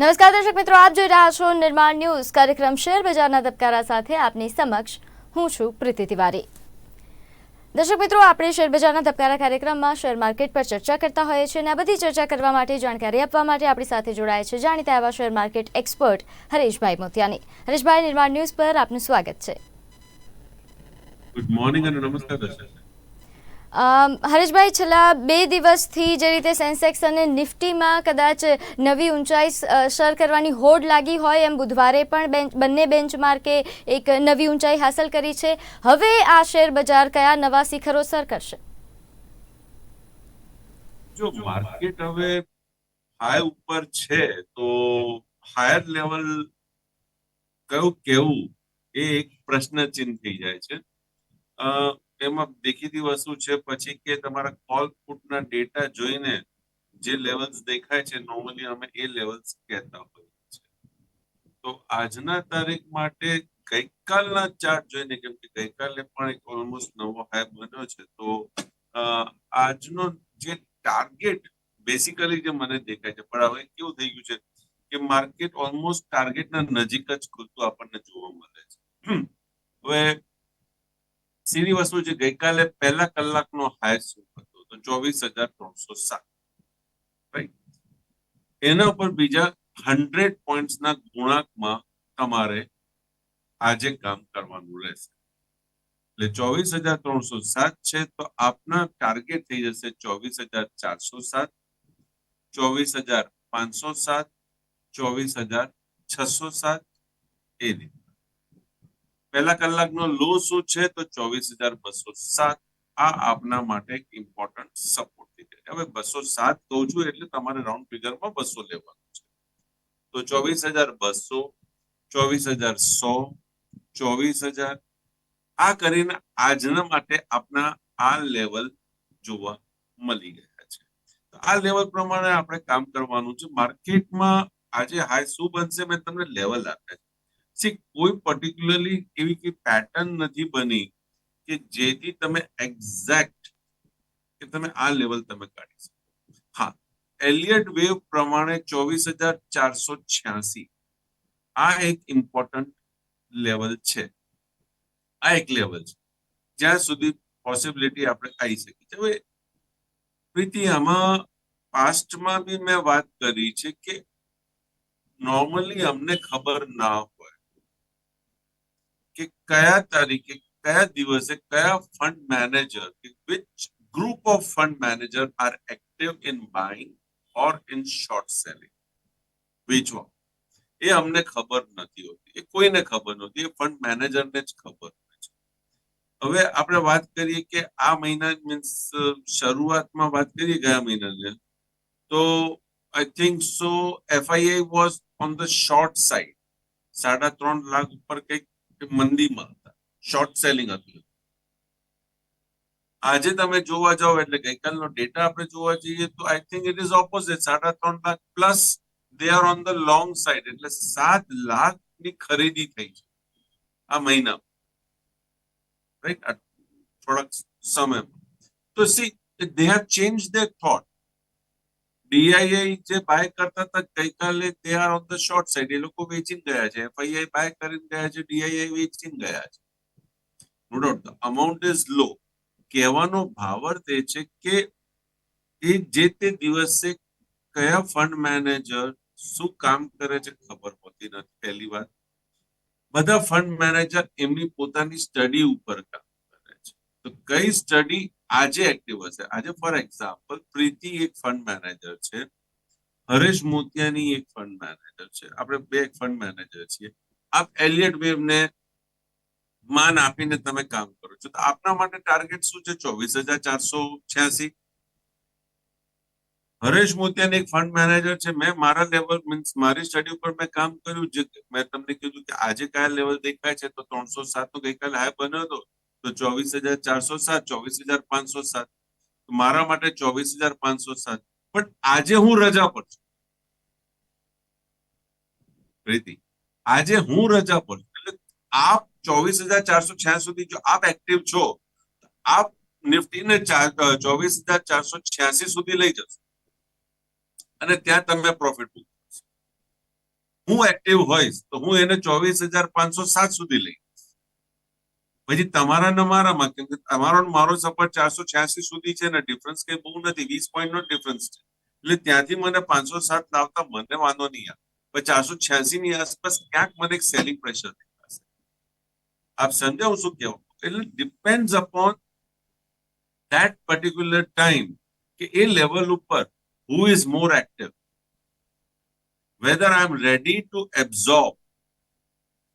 નમસ્કાર દર્શક મિત્રો, આપ જોઈ રહ્યા છો નિર્માણ ન્યૂઝ. કાર્યક્રમ શેર બજારના ધબકારા સાથે આપની સમક્ષ હું છું પ્રીતિ તિવારી. દર્શક મિત્રો, આપણે શેર બજારના ધબકારા કાર્યક્રમમાં શેર માર્કેટ પર ચર્ચા કરતા હોઈએ છીએ અને આ બધી ચર્ચા કરવા માટે, જાણકારી આપવા માટે આપણી સાથે જોડાયા છે જાણીતા એવા શેર માર્કેટ એક્સપર્ટ હરેશભાઈ મોતિયાની. હરેશભાઈ, નિર્માણ ન્યૂઝ પર આપનું સ્વાગત છે. ગુડ મોર્નિંગ અને નમસ્કાર દર્શક. હરેશભાઈ, છેલ્લા બે દિવસથી જે રીતે સેન્સેક્સ અને નિફ્ટીમાં કદાચ નવી ઊંચાઈ સર કરવાની હોડ લાગી હોય એમ બુધવારે પણ બંને બેન્ચમાર્કે એક નવી ઊંચાઈ હાંસલ કરી છે. હવે આ શેર બજાર કયા નવા શિખરો સર કરશે? જો માર્કેટ હવે હાઈ ઉપર છે, તો હાયર લેવલ કયું કેવું એ એક પ્રશ્ન ચિહ્ન થઈ જાય છે. એમાં દેખીતી વસ્તુ છે પછી કે તમારા કોલ ફૂટના ડેટા જોઈને જે લેવલ્સ દેખાય છે નોર્મલી અમે એ લેવલ્સ કહેતા હોઈએ છીએ. તો આજના તારીખ માટે ગઈકાલના ચાર્ટ જોઈને, કેમ કે ગઈકાલે પણ એક ઓલમોસ્ટ નવો હાઈ બન્યો છે, તો આજનો જે ટાર્ગેટ બેસિકલી જે મને દેખાય છે, પણ હવે કેવું થઈ ગયું છે કે માર્કેટ ઓલમોસ્ટ ટાર્ગેટના નજીક જ ખુલતું આપણને જોવા મળે છે. હવે સીધી વસ્તુ છે ગઈકાલે પહેલા કલાકનો હાઈ શું હતો, તો ચોવીસ હજાર ત્રણસો સાત. એના ઉપર બીજા હંડ્રેડ પોઈન્ટના ગુણાંકમાં તમારે આજે કામ કરવાનું રહેશે. એટલે ચોવીસ હજાર ત્રણસો સાત છે, તો આપના ટાર્ગેટ થઈ જશે ચોવીસ હજાર ચારસો સાત, ચોવીસ હજાર પાંચસો સાત, ચોવીસ હજાર છસો સાત, એ રીતે. પહેલા કલાકનો લો શું છે? તો ચોવીસ હજાર બસો સાત. આ આપના માટે ઇમ્પોર્ટન્ટ સપોર્ટ થઈ હવે બસો સાત કહું છું એટલે તમારે રાઉન્ડ ફિગરમાં બસો લેવાનું છે. તો ચોવીસ હજાર બસો, ચોવીસ હજાર સો, ચોવીસ હજાર. આ કરીને આજના માટે આપના આ લેવલ જોવા મળી ગયા છે. આ લેવલ પ્રમાણે આપણે કામ કરવાનું છે. માર્કેટમાં આજે હાઈ શું બનશે? મેં તમને લેવલ આપ્યા છે. સી કોઈ પર્ટિક્યુલરલી એવી કઈ પેટર્ન નથી બની કે જેથી તમે એક્ઝેક્ટ કે તમે આ લેવલ તમે કાઢી શકો. હા એલિયટ વેવ પ્રમાણે ચોવીસ હજાર ચારસો છ્યાસી. આ એક ઇમ્પોર્ટન્ટ લેવલ છે. આ એક લેવલ છે. જ્યાં સુધી પોસિબિલિટી આપણે આવી શકીએ. છે હવે પ્રીતિ, આમાં પાસ્ટમાં બી મેં વાત કરી છે કે નોર્મલી અમને ખબર ના હોય કે કયા તારીખે કયા દિવસે કયા ફંડ મેનેજર કે which group of fund manager are active in buying or in short selling વેચવા એ અમને ખબર નથી હોતી એ કોઈને ખબર નથી એ ફંડ મેનેજરને જ ખબર હોય છે હવે આપણે વાત કરીએ કે આ મહિના મીન્સ શરૂઆતમાં વાત કરીએ ગયા મહિનાને, તો I think so FII was on the short side સાડા ત્રણ લાખ ઉપર કંઈક મંદીમાં હતા શોર્ટ સેલિંગ હતું. આજે તમે જોવા જાઓ એટલે ગઈકાલનો ડેટા આપણે જોવા જઈએ તો I think it is opposite સાડા ત્રણ lakh plus they are on the long side એટલે સાત લાખની ખરીદી થઈ છે આ મહિના રાઈટ થોડાક સમયમાં. તો see they have change their thought DII જે બાય કરતા હતા ગઈકાલે they are on the short side એ લોકો વેચીને ગયા છે. એફઆઈઆઈ બાય કરીને ગયા છે ડીઆઈઆઈ વેચીને ગયા છે. No doubt the amount is low કહેવાનો ભાવાર્થ એ છે કે એ જે તે દિવસે કયા ફંડ મેનેજર શું કામ કરે છે ખબર હોતી નથી. પહેલી વાત, બધા ફંડ મેનેજર એમની પોતાની સ્ટડી ઉપર કામ કરે છે. તો કઈ સ્ટડી આજે એક્ટિવ હશે. આજે ફોર એક્ઝામ્પલ પ્રીતિ એક ફંડ મેનેજર છે. હરેશ મોતિયાની એક ફંડ મેનેજર છે. આપણે બે ફંડ મેનેજર છીએ. આપ એલિયટ વેવ ને માન આપીને તમે કામ કરો છો. તો આપના માટે ટાર્ગેટ શું છે? ચોવીસ હજાર ચારસો છ્યાસી. હરેશ મોતિયાની એક ફંડ મેનેજર છે. મેં મારા લેવલ મીન્સ મારી સ્ટડી ઉપર મેં કામ કર્યું. જે મેં તમને કીધું કે આજે કયા લેવલ દેખાય છે? તો ત્રણસો સાત નો ગઈકાલે હાઈ બન્યો હતો. તો ચોવીસ હજાર ચારસો સાત, ચોવીસ હજાર પાંચસો સાત. મારા માટે ચોવીસ હજાર પાંચસો સાત. પણ આજે હું રજા પર છું. પ્રીતિ, આજે હું રજા પર છું. એટલે આપ ચોવીસ હજાર ચારસો છ્યાસી સુધી જો આપ એક્ટિવ છો આપ નિફ્ટીને ચોવીસ હજાર ચારસો છ્યાસી સુધી લઈ જશો. અને ત્યાં તમે પ્રોફિટ હું એક્ટિવ હોઈશ, તો હું એને ચોવીસ હજાર પાંચસો સાત સુધી લઈ પછી તમારા ને મારામાં, કેમ કે તમારો મારો સપોર્ટ ચારસો છ્યાસી સુધી છે ને ડિફરન્સ કઈ બહુ નથી, વીસ પોઈન્ટ નો ડિફરન્સ છે. એટલે ત્યાંથી મને પાંચસો સાત લાવતા મને વાંધો નહીં આવે. પણ ચારસો છ્યાસી ની આસપાસ ક્યાંક મને એક સેલિંગ પ્રેશર દેખાશે. આપ સમજાવું શું કેવું એટલે depend upon that particular time કે એ લેવલ ઉપર who is more active whether I am ready to absorb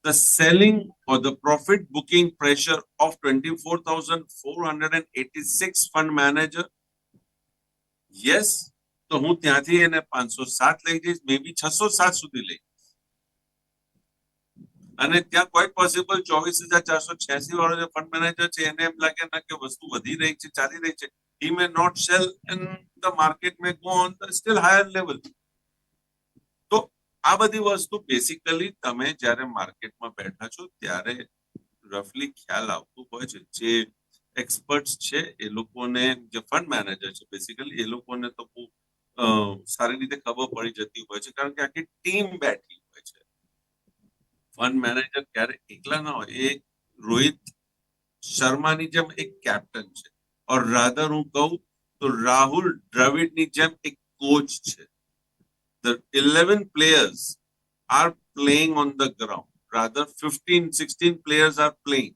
the selling or the profit booking pressure of 24486 fund manager yes તો હું ત્યાંથી એને પાંચસો સાત લઈ જઈશ મે બી છસો સાત સુધી લઈ અને ત્યાં કોઈ પોસિબલ ચોવીસ હજાર ચારસો છ્યાસી વાળો જે ફંડ મેનેજર છે એને એમ લાગે ના કે વસ્તુ વધી રહી છે ચાલી રહી છે he may not sell and the market may go on the still higher level આ બધી વસ્તુ બેસિકલી તમે જ્યારે માર્કેટમાં બેઠા છો, ત્યારે રફલી ખ્યાલ આવતું હોય છે. જે એક્સપર્ટ્સ છે, એ લોકોને, જે ફંડ મેનેજર છે બેસિકલી એ લોકોને તો બહુ સારી રીતે ખબર પડી જતી હોય છે. કારણ કે આખી ટીમ બેઠી હોય છે. ફંડ મેનેજર ક્યારે એકલા ના હોય, એ રોહિત શર્માની જેમ એક કેપ્ટન છે. ઓર રાધર હું કહું તો રાહુલ દ્રવિડની જેમ એક કોચ છે. The 11 players are playing on the ground. Rather 15 16 players are playing.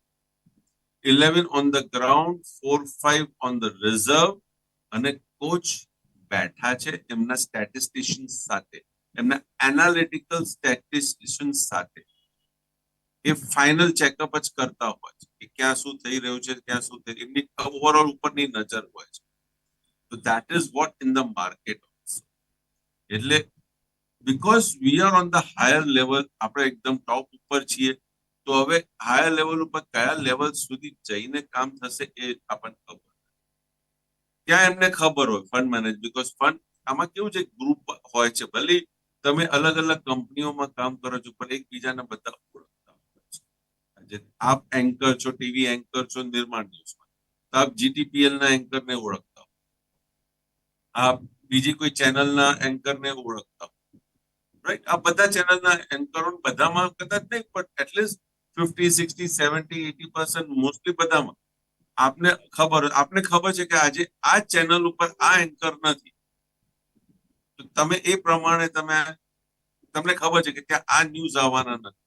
11 on the ground 4 5 on the reserve અને કોચ બેઠા છે એમના સ્ટેટિસ્ટિશિયન્સ સાથે એમના એનાલિટિકલ સ્ટેટિસ્ટિશિયન્સ સાથે એ ફાઇનલ ચેકઅપ જ કરતા હોય છે કે ક્યાં શું થઈ રહ્યું છે ક્યાં શું થઈ એમની ઓવરઓલ ઉપરની નજર હોય છે। તો that is what in the market એટલે because we are on the higher level આપણે એકદમ ટોપ ઉપર છીએ, તો હવે હાયર લેવલ ઉપર કયા લેવલ સુધી જઈને કામ થશે એ આપણને ખબર ત્યાં એમને ખબર હોય ફંડ મેનેજ બીકોઝ ફંડ આમાં કેવું છે ગ્રુપ હોય છે, ભલે તમે અલગ અલગ કંપનીઓમાં કામ કરો છો, પણ એકબીજાને બધા ઓળખતા હોય આપ એન્કર છો, ટીવી એન્કર છો, નિર્માણ ન્યૂઝમાં, તો આપ જીટીપીએલ ના એન્કર ને ઓળખતા આપ બીજી કોઈ ચેનલના એન્કરને ઓળખતા રાઈટ આ બધા ચેનલના એન્કરો બધામાં કદાચ નહીં પણ at least fifty sixty seventy eighty percent mostly બધામાં. આપને ખબર આપને ખબર છે કે આજે આ ચેનલ ઉપર આ એન્કર નથી. તમે એ પ્રમાણે તમે, તમને ખબર છે કે ત્યાં આ ન્યૂઝ આવવાના નથી.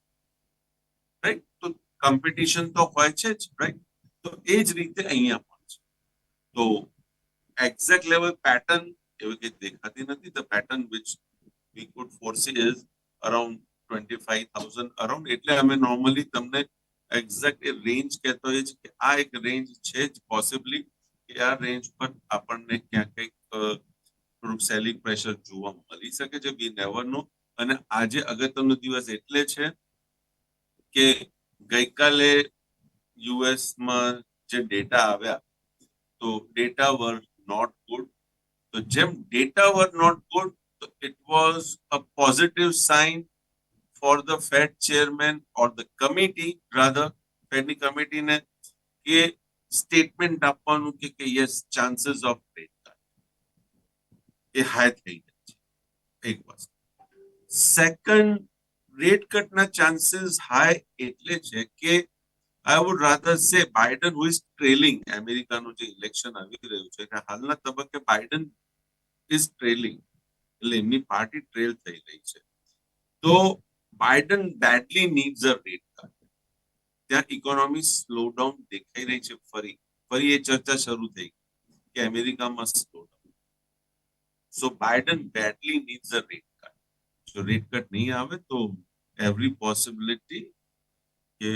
રાઈટ તો કોમ્પિટિશન તો હોય છે જ રાઈટ તો એ જ રીતે અહીંયા પણ છે. તો એક્ઝેક્ટ લેવલ પેટર્ન એવી કંઈ દેખાતી નથી. The pattern which we could foresee around 25000 around. એટલે અમે નોર્મલી તમને એક્ઝેક્ટ એ રેન્જ કહેતો હોય છે કે આ એક રેન્જ છે જ પોસિબલી કે આ રેન્જ પર આપણને ક્યાંક કંઈક થોડુંક સેલિંગ પ્રેશર જોવા મળી શકે છે. We નેવર નો અને આજે અગત્યનો દિવસ એટલે છે કે ગઈકાલે યુએસમાં જે ડેટા આવ્યા, તો ડેટા વર નોટ ગુડ તો જેમ ડેટા વર નોટ ગુડ તો it was a positive sign for the Fed chairman or the committee rather ફેડની કમિટીને કે સ્ટેટમેન્ટ આપવાનું કે કે yes chances of rate cut A high થઈ જાય છે એક વસ્તુ સેકન્ડ રેટ કટના ચાન્સીસ હાઈ એટલે છે કે I would rather say Biden who is trailing અમેરિકાનું જે ઇલેક્શન આવી રહ્યું છે કે હાલના તબક્કે બાઇડન ઇઝ ટ્રેલિંગ એટલે એમની પાર્ટી ટ્રેલ થઈ રહી છે. તો Biden badly needs a rate cut ત્યાં ઇકોનોમી સ્લો ડાઉન દેખાઈ રહી છે ફરી. ફરી એ ચર્ચા શરૂ થઈ કે અમેરિકામાં slow down so Biden badly needs a rate cut જો રેટ કટ નહીં આવે તો એવરી પોસિબિલિટી કે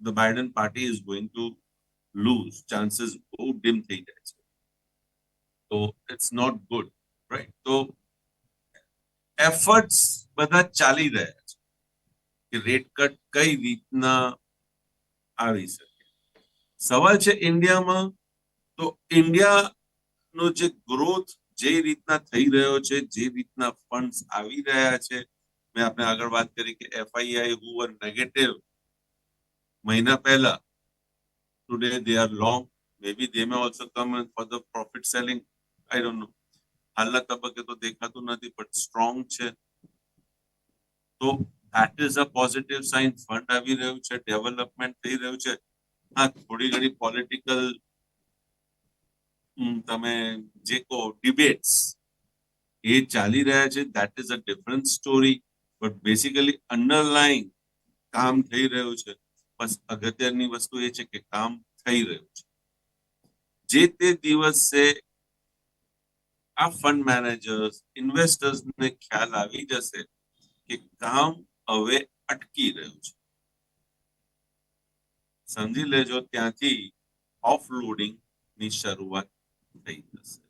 the Biden party is going to lose chances બહુ ડિમ થઈ જાય છે. તો ઇટ્સ નોટ good, right? તો એફર્ટ્સ બધા ચાલી રહ્યા છે કે રેટ કટ કઈ રીતના આવી શકે સવાલ છે ઇન્ડિયામાં, તો ઇન્ડિયાનો જે ગ્રોથ જે રીતના થઈ રહ્યો છે, જે રીતના ફંડ્સ આવી રહ્યા છે, મેં આપણે આગળ વાત કરી કે એફઆઈઆઈ હુ વર નેગેટિવ મહિના પહેલા today they are long maybe they may also come in for the profit selling, i don't know હાલના તબક્કે તો દેખાતું નથી બટ સ્ટ્રોંગ છે. તો that is a positive sign fund આવી રહ્યું છે ડેવલપમેન્ટ થઈ રહ્યું છે. હા, થોડી ઘણી પોલિટિકલ તમે જે કહો ડિબેટ્સ એ ચાલી રહ્યા છે. That is a different story but basically underlying કામ થઈ રહ્યું છે. બસ અગત્યની વસ્તુ એ છે કે કામ થઈ રહ્યું છે. જે તે દિવસે આ ફંડ મેનેજર્સ ઇન્વેસ્ટર્સ ને ખ્યાલ આવી જશે કે કામ હવે અટકી રહ્યું છે સમજી લેજો ત્યાંથી ઓફલોડિંગની શરૂઆત થઈ જશે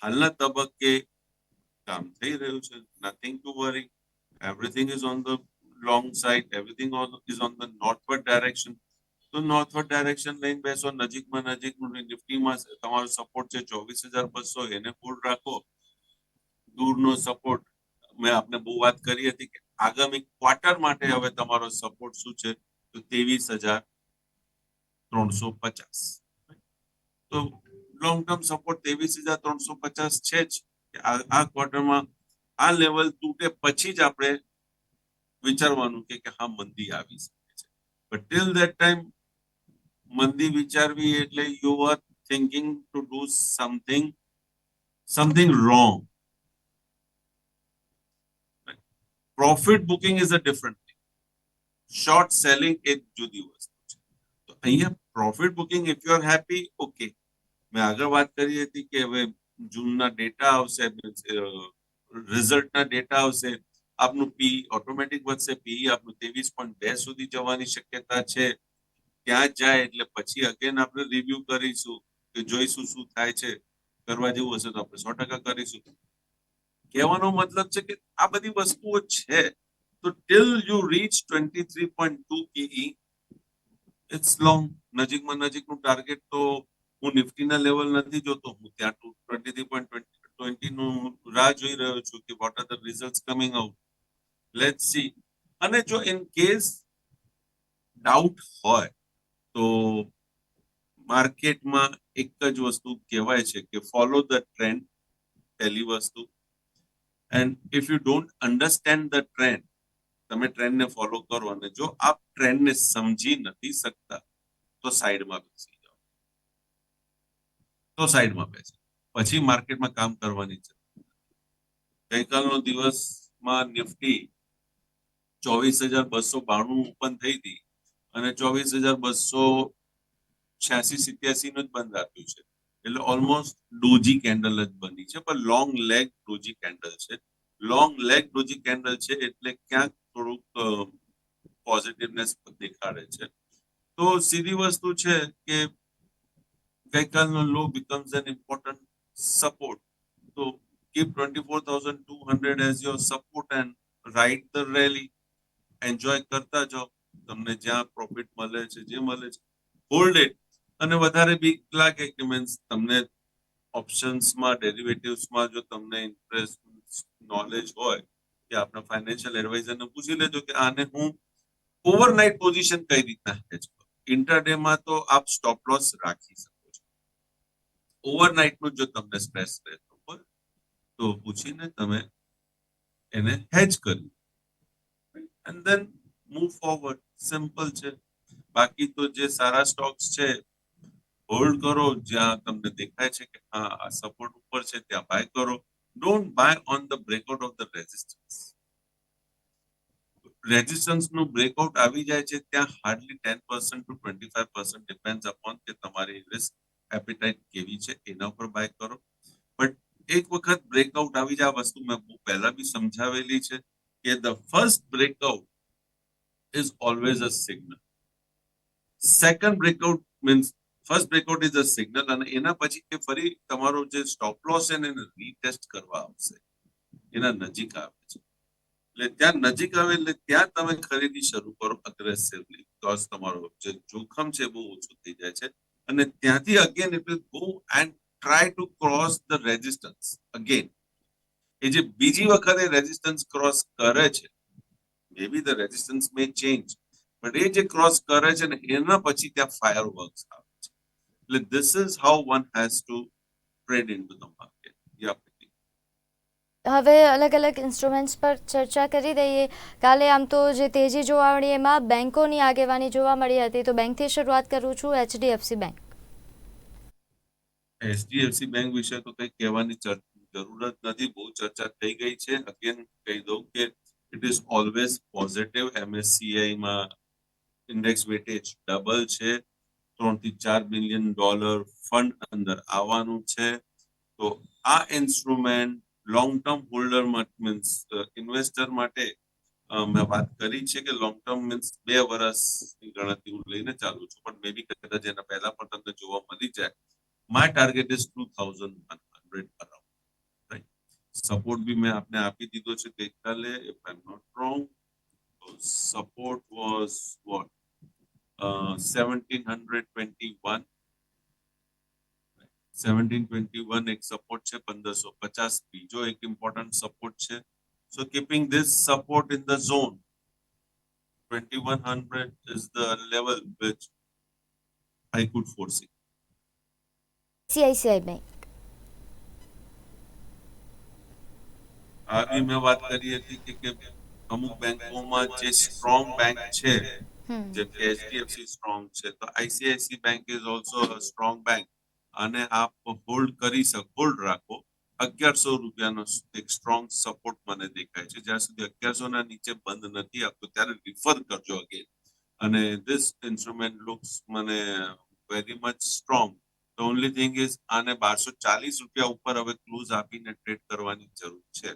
હાલના તબક્કે કામ થઈ રહ્યું છે nothing to worry everything is on the long side everything is on the northward direction તો નોર્થવર્ડ ડાયરેક્શન લઈને બેસો, નજીકમાં નજીકનું નિફ્ટીમાં તમારો સપોર્ટ છે ચોવીસ હજાર બસો, એને હોલ્ડ રાખો. દૂરનો સપોર્ટ મેં આપને બહુ વાત કરી હતી કે આગામી ક્વાર્ટર માટે હવે તમારો સપોર્ટ શું છે? તો ત્રેવીસ હજાર ત્રણસો પચાસ. તો લોંગ ટર્મ સપોર્ટ ત્રેવીસ હજાર ત્રણસો પચાસ છે જ. આ ક્વાર્ટરમાં આ લેવલ તૂટે પછી જ આપણે વિચારવાનું કે કે હા મંદી આવી શકે છે. બટ ટિલ ધેટ ટાઈમ મંદી વિચારવી એટલે you are thinking to do something something wrong profit booking is a different thing short selling એક જુદી વસ્તુ છે. તો અહીંયા profit booking if you are happy okay મેં આગળ વાત કરી હતી કે હવે જૂનના ડેટા આવશે રિઝલ્ટના ડેટા આવશે, આપનું પી ઓટોમેટિક વધશે પી આપનું ત્રેવીસ પોઈન્ટ બે સુધી જવાની શક્યતા છે. ત્યાં જાય એટલે પછી અગેન આપણે રિવ્યુ કરીશું કે જોઈશું શું થાય છે, કરવા જેવું હશે તો આપણે સો ટકા કરીશું. કહેવાનો મતલબ છે કે આ બધી વસ્તુઓ છે. તો till you reach twenty three point two PE it's long નજીકમાં નજીકનું ટાર્ગેટ તો હું નિફ્ટીના લેવલ નથી જોતો. હું ત્યાં two twenty three point twenty નું રાહ જોઈ રહ્યો છું કે what are the result coming out let see અને જો ઇન કેસ ડાઉટ હોય તો માર્કેટમાં એક જ વસ્તુ કહેવાય છે કે ફોલો ધ ટ્રેન્ડ પહેલી વસ્તુ. And if you don't understand the trend તમે ટ્રેન્ડને ફોલો કરો અને જો આપ ટ્રેન્ડને સમજી નથી શકતા, તો સાઈડમાં બેસી જાઓ. તો સાઈડમાં બેસી. પછી માર્કેટમાં કામ કરવાની છે ગઈકાલનો દિવસમાં નિફ્ટી ચોવીસ હજાર બસો બાણું ઓપન થઈ હતી. અને ચોવીસ હજાર બસો છ્યાસી સિત્યાસી નું જ બંધ આપ્યું છે. એટલે ઓલમોસ્ટ ડોજી કેન્ડલ જ બની છે, પણ લોંગ લેગ ડોજી કેન્ડલ છે. લોંગ લેગ ડોજી કેન્ડલ છે એટલે ક્યાંક થોડુંક પોઝિટિવનેસ દેખાડે છે. તો સીધી વસ્તુ છે કે ગઈકાલનો લો becomes an important support. તો keep 24200 as your support and ride the rally. Enjoy કરતા જાઓ. તમને જ્યાં પ્રોફિટ મળે છે, જે મળે છે હોલ્ડ ઇટ અને વધારે બીક લાગે કે મીન્સ તમને ઓપ્શન્સમાં ડેરિવેટિવ્સમાં જો તમને ઇન્ટરેસ્ટ નોલેજ હોય, કે આપણા ફાઇનાન્શિયલ એડવાઇઝરને પૂછી લેજો કે આને હું ઓવરનાઇટ પોઝિશન કઈ રીતના હેજ કરું ઇન્ટરડેમાં તો આપ સ્ટોપ લોસ રાખી શકો છો. ઓવરનાઇટનું જો તમને સ્ટ્રેસ રહેતો હોય તો પૂછીને તમે એને હેજ કર્યું and then move forward simple છે. બાકી તો જે સારા સ્ટોક્સ છે હોલ્ડ કરો. જ્યાં તમને દેખાય છે કે હા, આ સપોર્ટ ઉપર છે, ત્યાં બાય કરો. Don't buy on the breakout of the resistance રેઝિસ્ટન્સનું breakout આવી જાય છે, ત્યાં hardly ten percent to twenty five percent depend upon કે તમારી રિસ્ક એપિટાઇટ કેવી છે, એના ઉપર બાય કરો. બટ એક વખત બ્રેકઆઉટ આવી જાય વસ્તુ મેં પહેલા બી સમજાવેલી છે કે the first breakout is always a signal. Second breakout means first breakout is a signal અને એના પછી એ ફરી તમારો જે સ્ટોપ લોસ છે એને રીટેસ્ટ કરવા આવશે. એના નજીક આવે છે. એટલે ત્યાં નજીક આવે એટલે ત્યાં તમે ખરીદી શરૂ કરો અગ્રેસિવલી તો તમારો જે જોખમ છે બહુ ઓછું થઈ જાય છે. અને ત્યાંથી again it will go and try to cross the resistance again એ જે બીજી વખતે રેઝિસ્ટન્સ ક્રોસ કરે છે may be the resistance may change but એ જે ક્રોસ કરે છે ને એના પછી ત્યાં ફાયર વર્ક્સ આવે છે. એટલે this is how one has to trade into the market યા હવે અલગ અલગ ઇન્સ્ટ્રુમેન્ટ્સ પર ચર્ચા કરી દઈએ. કાલે આમ તો જે તેજી જોવા મળી એમાં બેંકોની આગેવાની જોવા મળી હતી. તો બેંકથી શરૂઆત કરું છું એચડીએફસી બેંક. એચડીએફસી બેંક વિશે તો કંઈ કહેવાની જરૂર જરૂરત નથી. બહુ ચર્ચા થઈ ગઈ છે. અગેન કહી દઉં કે it is always positive MSCI માં ઇન્ડેક્સ વેટેજ ડબલ છે. ત્રણથી ચાર બિલિયન ડોલર ફંડ અંદર આવવાનું છે. તો આ instrument long term holder means investor માટે મેં વાત કરી છે કે લોંગ ટર્મ મીન્સ બે વર્ષની ગણતરી હું લઈને ચાલુ છું. પણ મે બી કદાચ એના પહેલા પણ તમને જોવા મળી જાય. My target is two thousand one hundred around right support બી મેં આપને આપી દીધો છે ગઈકાલે if I am not wrong support was what seventeen hundred twenty one seventeen twenty one એક સપોર્ટ છે પંદરસો પચાસ બીજો એક ઇમ્પોર્ટન્ટ સપોર્ટ છે so keeping this support in the zone twenty one hundred is the level which I could foresee ICICI bank આ બી મેં વાત કરી હતી કે કે અમુક બેંકોમાં જે સ્ટ્રોંગ બેંક છે જેમ કે એચડીએફસી સ્ટ્રોંગ છે તો ICICI bank is also strong bank અને આપ હોલ્ડ કરી શકો હોલ્ડ રાખો. અગિયારસો રૂપિયાનો એક સ્ટ્રોંગ સપોર્ટ મને દેખાય છે. જ્યાં સુધી અગિયારસો ના નીચે બંધ નથી આપતો ત્યારે રિફર કરજો અગેન અને ધીસ ઇન્સ્ટ્રુમેન્ટ લુક્સ મને very much strong the only thing is આને બારસો ચાલીસ રૂપિયા ઉપર હવે ક્લોઝ આપીને ટ્રેડ કરવાની જરૂર છે.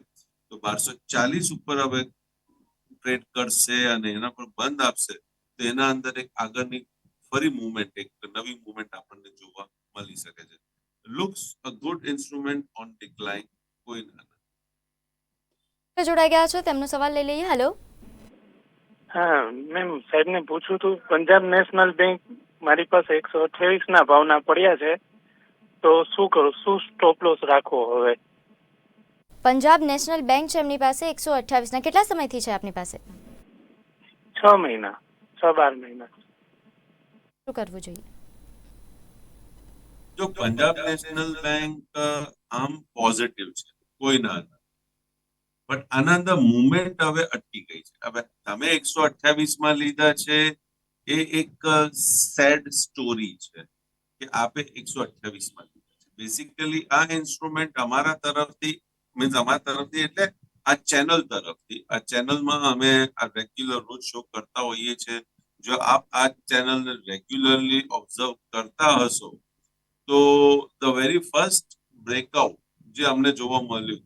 તો બારસો ચાલીસ ઉપર હવે ટ્રેડ કરશે અને એના પર બંધ આપશે તો એના અંદર એક આગળની ફરી મુવમેન્ટ એક નવી મુવમેન્ટ આપણને જોવા મળી શકે છે. Looks a good instrument on decline કોઈ ના જોડાઈ ગયા છો તેમનો સવાલ લઈ લઈએ. હેલો હા મેમ સાહેબને પૂછવું હતું પંજાબ નેશનલ બેંક મારી પાસે એકસો અઠ્યાવીસ ના ભાવના પડ્યા છે તો શું કરું શું સ્ટોપ લોસ રાખવો હવે? પંજાબ નેશનલ બેંક છે એમની પાસે એકસો અઠ્યાવીસના કેટલા સમયથી છે આપની પાસે? છ મહિના છ બાર મહિના. શું કરવું જોઈએ? જો પંજાબ નેશનલ બેંક આમ પોઝિટિવ છે કોઈ ના બટ આના અંદર મુવમેન્ટ હવે અટકી ગઈ છે. હવે તમે એકસો અઠ્યાવીસમાં લીધા છે એ એક સેડ સ્ટોરી છે કે આપે એકસો અઠ્યાવીસમાં લીધા છે. બેસિકલી આ ઇન્સ્ટ્રુમેન્ટ અમારા તરફથી મીન્સ અમારા તરફથી એટલે આ ચેનલ તરફથી. આ ચેનલમાં અમે આ રેગ્યુલર રોજ શો કરતા હોઈએ છીએ. જો આપ આ ચેનલને રેગ્યુલરલી ઓબ્ઝર્વ કરતા હશો, તો ધ વેરી ફર્સ્ટ બ્રેકઆઉટ જે અમને જોવા મળ્યું,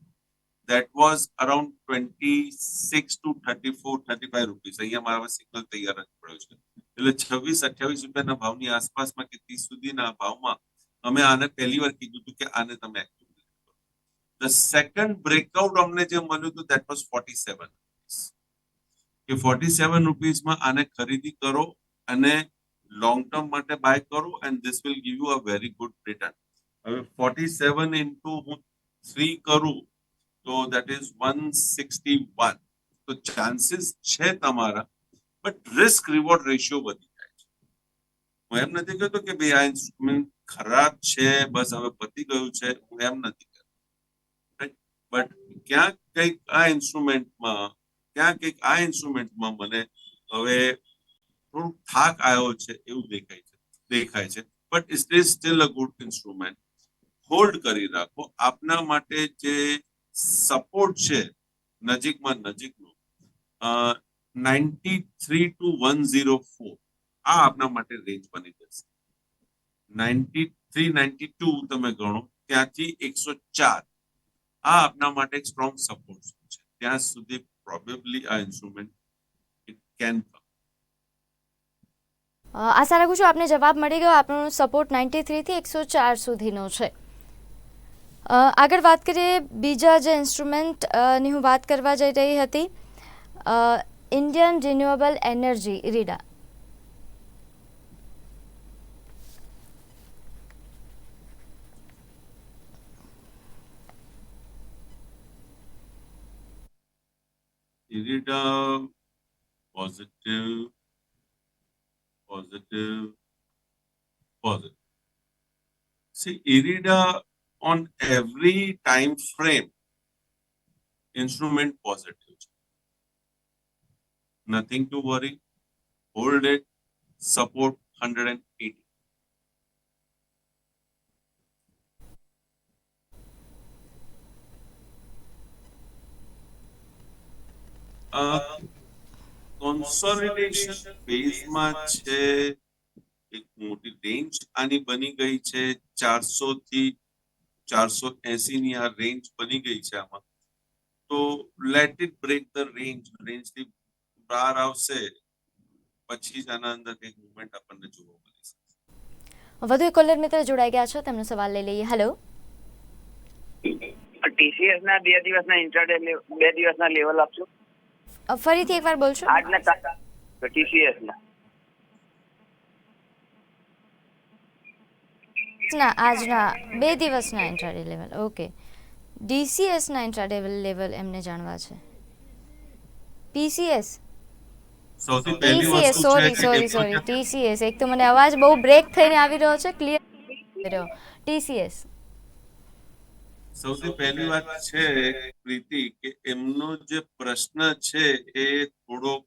that was around 26 to 34 35 rupees અહીંયા મારા સિગ્નલ તૈયાર જ પડ્યો છે. એટલે છવ્વીસ, અઠ્યાવીસ રૂપિયાના ભાવની આસપાસમાં કે ત્રીસ સુધીના ભાવમાં અમે આને પહેલી વાર કીધું હતું કે આને તમે એક્ટિવ second બ્રેકઆઉટ અમને જે મળ્યું હતું વોઝ ફોર્ટી સેવન કે ફોર્ટી સેવનમાં આને ખરીદી કરો અને લોંગ ટર્મ માટે બાય કરો and this will give you a very good return હવે ફોર્ટી સેવન ઇન્ટુ હું થ્રી કરું, તો that is one sixty one તો ચાન્સીસ છે તમારા બટ રિસ્ક રિવોર્ડ રેશિયો વધી જાય છે. હું એમ નથી કહેતો કે ભાઈ આ ઇન્સ્ટ્રુમેન્ટ ખરાબ છે, બસ હવે પતી ગયું છે, હું એમ નથી બટ ક્યાંક કંઈક આ ઇન્સ્ટ્રુમેન્ટમાં ક્યાંક કંઈક આ ઇન્સ્ટ્રુમેન્ટમાં મને હવે થોડુંક થાક આવ્યો છે એવું દેખાય છે દેખાય છે. But it is still a good instrument hold કરી રાખો. આપના માટે જે સપોર્ટ છે, નજીકમાં નજીકનો ninety three two one zero four આ આપના માટે રેન્જ બની જશે. નાઇન્ટી થ્રી નાઇન્ટી ટુ તમે ગણો, ત્યાંથી એકસો ચાર. આ આપના માટે સ્ટ્રોંગ સપોર્ટ છે. ત્યાં સુધી પ્રોબેબલી આ ઇન્સ્ટ્રુમેન્ટ ઇટ કેન આશા રાખું છું આપને જવાબ મળી ગયો. આપણો સપોર્ટ નાઇન્ટી થ્રીથી એકસો ચાર સુધીનો છે. આગળ વાત કરીએ બીજા જે ઇન્સ્ટ્રુમેન્ટની હું વાત કરવા જઈ રહી હતી. Indian renewable energy IREDA irida, uh, positive, positive, positive. See, irida on every time frame, instrument positive. Nothing to worry. Hold it, support 180. Consolidation ફેઝમાં છે. એક મોટી રેન્જ આની બની ગઈ છે. ચારસો થી ચારસો એસી ની આ રેન્જ બની ગઈ છે આમાં. તો let it break the range રેન્જથી બહાર આવશે. પછી જ આના અંદર કંઈક મુવમેન્ટ આપણને જોવા મળી શકે વધુ એક કોલર મિત્ર જોડાઈ ગયા છો. તેમનો સવાલ લઈ લઈએ. હેલો ટીસીએસ ના બે દિવસના ઇન્ટરડે બે દિવસના લેવલ આપશો? ફરીથી એકવાર બોલશો? આજના ટીસીએસ ના ના આજના બે દિવસના ઇન્ટ્રાડે લેવલ ઓકે. ડીસીએસના ઇન્ટ્રાડે લેવલ એમને જાણવા છે. પીસીએસ સૌથી પહેલી ટીસીએસ વસ્તુ સોરી છે સોરી સોરી ટીસીએસ. એક તો મને અવાજ બહુ બ્રેક થઈને આવી રહ્યો છે ક્લિયર ટીસીએસ. સૌથી પહેલી વાત છે પ્રીતિ કે એમનો જે પ્રશ્ન છે એ થોડોક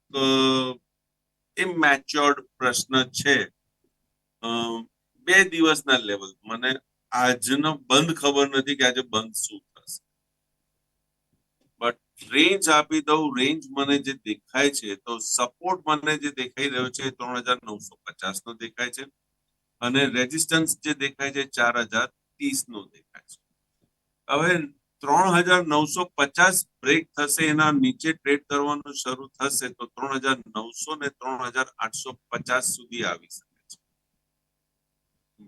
એ મેચ્યોર્ડ પ્રશ્ન છે. બે દિવસના લેવલ મને આજનો બંધ ખબર નથી કે આજે બંધ શું થશે. બટ રેન્જ આપી દઉં. રેન્જ મને જે દેખાય છે તો સપોર્ટ મને જે દેખાઈ રહ્યો છે ત્રણ હજાર નવસો પચાસ નો દેખાય છે. અને રેઝિસ્ટન્સ જે દેખાય છે ચાર હજાર ત્રીસ નો દેખાય છે. હવે ત્રણ હજાર નવસો પચાસ બ્રેક થશે, એના નીચે ટ્રેડ કરવાનું શરૂ થશે, તો ત્રણ હજાર નવસો ને ત્રણ હજાર આઠસો પચાસ સુધી આવી શકે છે.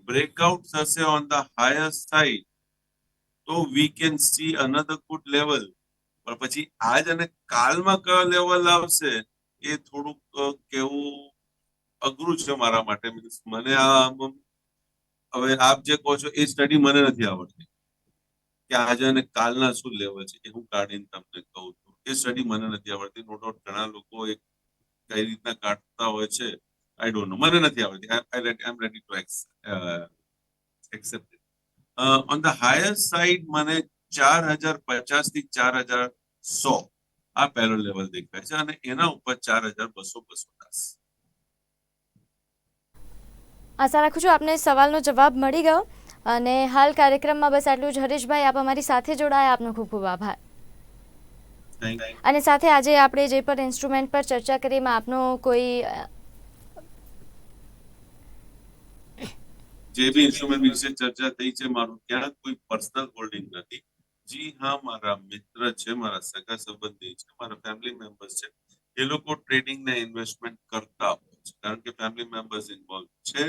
બ્રેકઆઉટ થશે ઓન ધ હાયર સાઈડ તો we can see another good level પણ પછી આજ અને કાલમાં કયો લેવલ આવશે, એ થોડુંક કેવું અઘરું છે મારા માટે. મને આ હવે આપ જે કહો છો, એ સ્ટડી મને નથી આવડતી. કે આજે અને કાલના શું લેવલ છે એ હું કાઢીને તમને કહું છું. એ સ્ટડી મને નથી આવડતી. નો ડાઉટ ઘણા લોકો એ કઈ રીતના કાઢતા હોય છે આઈ ડોન્ટ નો મને નથી આવડતી. I am ready to accept on the higher side મને ચાર હજાર પચાસથી ચાર હજાર સો આ પહેલો લેવલ દેખાય છે અને એના ઉપર ચાર હજાર બસો બસો દસ આશા રાખું છું આપને સવાલનો જવાબ મળી ગયો. અને હાલ કાર્યક્રમમાં બસ આટલું જ. હરીશભાઈ આપ અમારી સાથે જોડાયા. આપનો ખૂબ ખૂબ આભાર. અને સાથે આજે આપણે જે પણ ઇન્સ્ટ્રુમેન્ટ પર ચર્ચા કરી એમાં આપનો કોઈ જે બી ઇન્સ્ટ્રુમેન્ટ વિશે ચર્ચા થઈ છે મારું ક્યાં કોઈ પર્સનલ હોલ્ડિંગ નથી. જી હા મારા મિત્ર છે મારા સગા સંબંધી છે મારા ફેમિલી મેમ્બર્સ છે. એ લોકો ટ્રેડિંગ ને ઇન્વેસ્ટમેન્ટ કરતા હોય છે. કારણ કે ફેમિલી મેમ્બર્સ ઇન્વોલ્વ છે.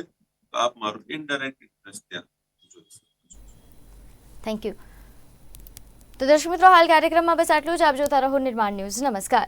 તો આપ મારું ઇનડાયરેક્ટ ઇન્ટરેસ્ટ ત્યાં થેન્ક યુ તો દર્શક મિત્રો, હાલ કાર્યક્રમમાં બસ આટલું જ. આપ જોતા રહો નિર્માણ ન્યૂઝ. નમસ્કાર.